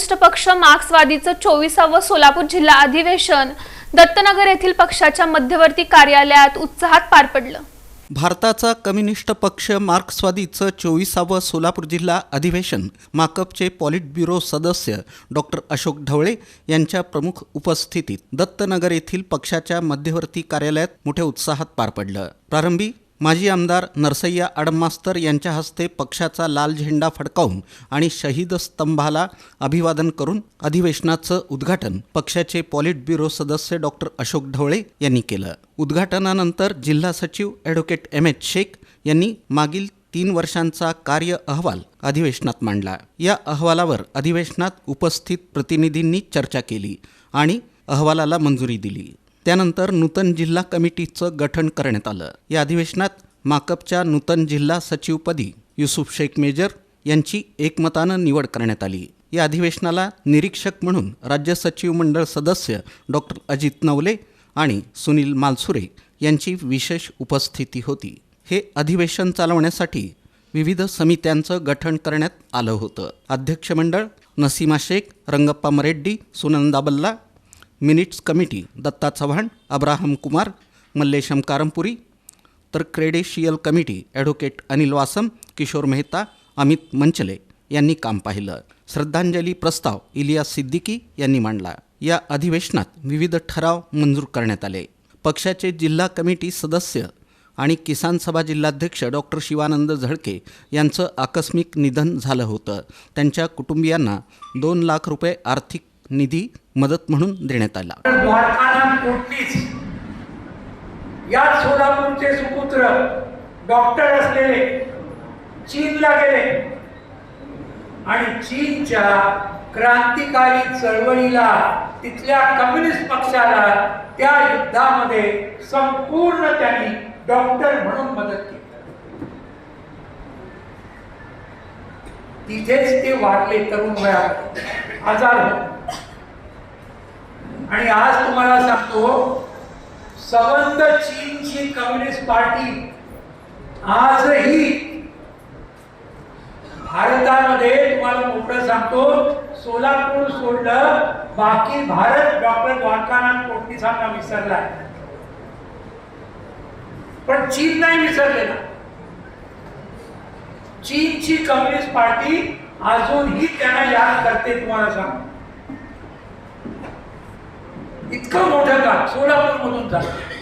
Communist पक्ष मार्क्सवादीचं चोवीसावं सोलापूर जिल्हा अधिवेशन दत्तनगर येथील पक्षाच्या मध्यवर्ती कार्यालयात उत्साहात पार पडलं. भारताचा कम्युनिस्ट पक्ष मार्क्सवादीचं चोवीसावं सोलापूर जिल्हा अधिवेशन माकपचे पॉलिट ब्युरो सदस्य डॉक्टर अशोक ढवळे यांच्या प्रमुख उपस्थितीत दत्तनगर येथील पक्षाच्या मध्यवर्ती कार्यालयात मोठ्या उत्साहात पार पडलं. प्रारंभी माजी आमदार नरसय्या आडमास्तर यांच्या हस्ते पक्षाचा लाल झेंडा फडकावून आणि शहीद स्तंभाला अभिवादन करून अधिवेशनाचं उद्घाटन पक्षाचे पॉलिट ब्युरो सदस्य डॉक्टर अशोक ढवळे यांनी केलं. उद्घाटनानंतर जिल्हा सचिव ॲडव्होकेट एम एच शेख यांनी मागील तीन वर्षांचा कार्य अहवाल अधिवेशनात मांडला. या अहवालावर अधिवेशनात उपस्थित प्रतिनिधींनी चर्चा केली आणि अहवालाला मंजुरी दिली. त्यानंतर नूतन जिल्हा कमिटीचं गठन करण्यात आलं. या अधिवेशनात माकपच्या नूतन जिल्हा सचिवपदी युसुफ शेख मेजर यांची एकमतानं निवड करण्यात आली. या अधिवेशनाला निरीक्षक म्हणून राज्य सचिव मंडळ सदस्य डॉक्टर अजित नवले आणि सुनील मालसुरे यांची विशेष उपस्थिती होती. हे अधिवेशन चालवण्यासाठी विविध समित्यांचं गठन करण्यात आलं होतं. अध्यक्ष मंडळ Naseema Shaikh Rangappa Mareddy Sunanda Balla minutes committee Datta Chavan Abraham Kumar Mallesham Karampuri तर credential committee advocate Anil Vasam Kishore Mehta Amit Manchale यांनी काम पाहिलं. श्रद्धांजली प्रस्ताव इलियास सिद्दीकी यांनी मांडला. या अधिवेशनात विविध ठराव मंजूर करण्यात आले. पक्षाचे जिल्हा कमिटी सदस्य आणि किसान सभा जिल्हाध्यक्ष डॉक्टर शिवानंद झळके यांचं आकस्मिक निधन झालं होतं. त्यांच्या कुटुंबियांना दोन लाख रुपये आर्थिक निधी मदत म्हणून देण्यात आला. या सोलापूरचे सुपुत्र डॉक्टर असलेले चीनला गेले. आणि चीनच्या क्रांतिकारी चळवळीला तिथल्या कम्युनिस्ट पक्षाला त्या युद्धामध्ये संपूर्ण त्यांनी डॉक्टर म्हणून मदत केली. तिथेच ते वारले तरुण वयात. आजार होते. आणि आज तुम्हाला सांगतो सबंध चीनची कम्युनिस्ट पार्टी आजही भारतामध्ये तुम्हाला मोठं सांगतो सोलापूर सोडलं बाकी भारत डॉक्टर द्वारकानाथ कोटणीसांना विसरलाय. पण चीन नाही विसरलेला. चीनची कम्युनिस्ट पार्टी अजूनही त्यांना याद करते तुम्हाला सांगतो. इतकं मोठं काम सोलापूर मधून झालं